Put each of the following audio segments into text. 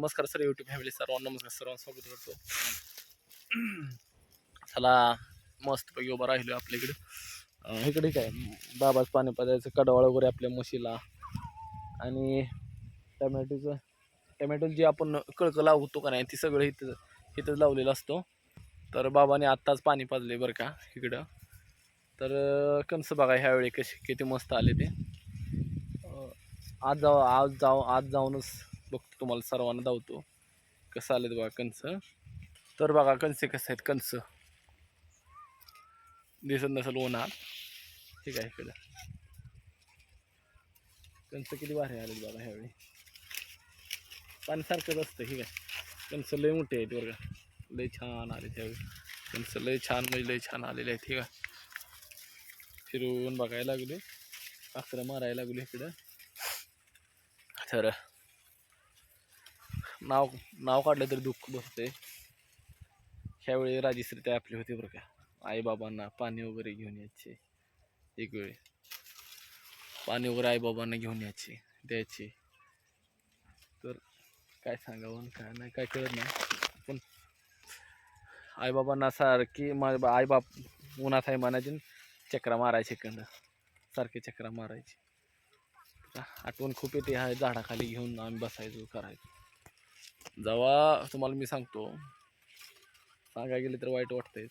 नमस्कार sir YouTube family सर्वांना नमस्कार सर्वांना स्वागत करतो. चला मस्तपैकी उभा राहिलो आपल्याकडे अं, इकडे काय? बाबाच पाणी पाजायचं कडवाळ वगैरे आपल्या म्हशीला. आणि टमॅटोचं टमॅटो जे आपण कळकं लावतो का नाही ती सगळं इथं इथंच लावलेलं असतो. तर बाबाने आत्ताच पाणी पाजले बरं का इकडं. तर कणसं बघा ह्यावेळी कशी किती मस्त आले ते. आज जाऊ आज जाऊ आज जाऊनच बघतो तुम्हाला सर्वांना धावतो. कसं आलेत बघा कंस. तर बघा कणसे कसं आहेत कंस. दिसत नसेल उन्हात. ठीक आहे इकडं. कंस किती भारी आले बघा ह्यावेळी. पाणी सारखंच असतं ठीक आहे. कंस लय मोठे आहेत बरं का. लय छान आले त्यावेळी कंस लय छान म्हणजे लय छान आलेले आहेत ठीक आहे. फिरून बघायला लागले अकरा मारायला लागले इकडं. तर नाव नाव काढलं तरी दुःख बसते ह्यावेळी राजेश्री ते आपले होते बरं का. आईबाबांना पाणी वगैरे घेऊन यायचे. एक वेळी पाणी वगैरे आईबाबांना घेऊन यायचे द्यायचे. तर काय सांगावं काय नाही काय कळत नाही. पण आईबाबांना सारखी माझ्या आईबाप उन्हात आहे म्हणायचे चक्रा मारायचे कंड. सारखे चक्रा मारायचे. आठवण खूप येते ह्या झाडाखाली घेऊन आम्ही बसायचो करायचो. जेव्हा तुम्हाला मी सांगतो सांगायला गेले तर वाईट वाटतंय.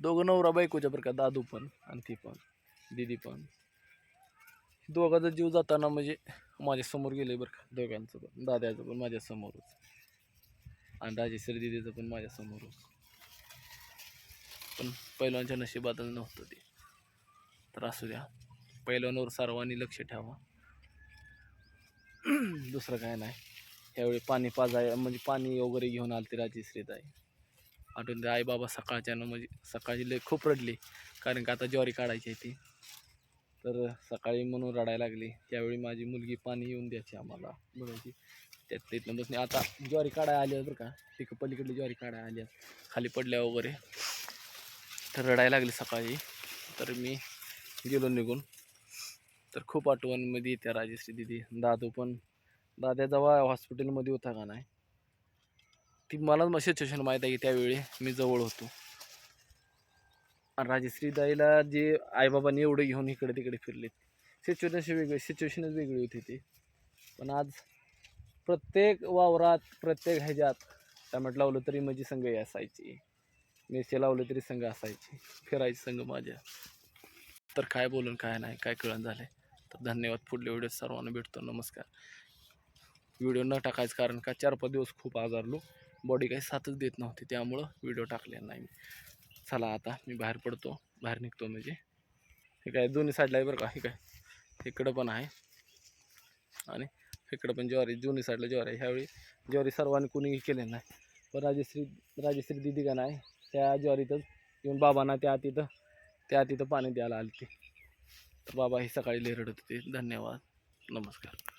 दोघं नवरा बायकोच्या बरं का दादू पण आणि ती पण दिदी पण. दोघांचा जीव जाताना म्हणजे माझ्यासमोर गेले बरं का दोघांचं पण दाद्याचं पण माझ्यासमोरच आणि राजेश्वरी दिदीचं पण माझ्यासमोरच पण पहिलवानच्या नशिबातच नव्हतं ते. तर असू द्या पहिल्यावर सर्वांनी लक्ष ठेवा. दुसरं काय नाही. यावेळी पाणी पाजाय म्हणजे पाणी वगैरे घेऊन आलते राजेश्रीताई आठवून ते आईबाबा सकाळच्यानं म्हणजे सकाळची लय खूप रडली कारण का आता ज्वारी काढायची आहे ती. तर सकाळी म्हणून रडायला लागली त्यावेळी माझी मुलगी पाणी येऊन द्यायची आम्हाला बघायची त्यात तिथनं बसणे आता ज्वारी काढायला आली बरं का तिक पलीकडली ज्वारी काढायला आली खाली पडल्या वगैरे. तर रडायला लागली सकाळी. तर मी गेलो निघून. तर खूप आठवणमध्ये येते राजेश्री दिदी दादू पण दादाजवळ जेव्हा हॉस्पिटलमध्ये होता का नाही? ती मला मग सिच्युएशन माहीत आहे की त्यावेळी मी जवळ होतो. आणि दाईला जे आईबाबांनी एवढे घेऊन इकडे तिकडे फिरले सिच्युएशन वेगळी सिच्युएशनच वेगळी होती ती. पण आज प्रत्येक वावरात प्रत्येक ह्याच्यात टमॅट लावलं तरी माझी संघ असायची. मिरची लावलं तरी संघ असायची. फिरायची संघ माझ्या. तर काय बोलून काय नाही काय कळण झालं तर धन्यवाद पुढल्या व्हिडिओ सर्वांना भेटतो. नमस्कार. व्हिडिओ न टाकायचं कारण का चार पाच दिवस खूप आजारलो बॉडी काही साथच देत नव्हती त्यामुळं व्हिडिओ टाकले नाही मी. चला आता मी बाहेर पडतो बाहेर निघतो म्हणजे. हे काय दोन्ही साईडला आहे बरं का? हे काय? इकडं पण आहे. आणि इकडं पण ज्वारी दोन्ही साईडला ज्वारी आहे. ह्यावेळी ज्वारी सर्वांनी कुणीही केले नाही. पण राजेश्री राजेश्री दिदी का नाही त्या ज्वारीतच येऊन बाबांना त्या तिथं त्या तिथं पाणी द्यायला आली ती तर बाबा ही सकाळी लई होते. धन्यवाद. नमस्कार.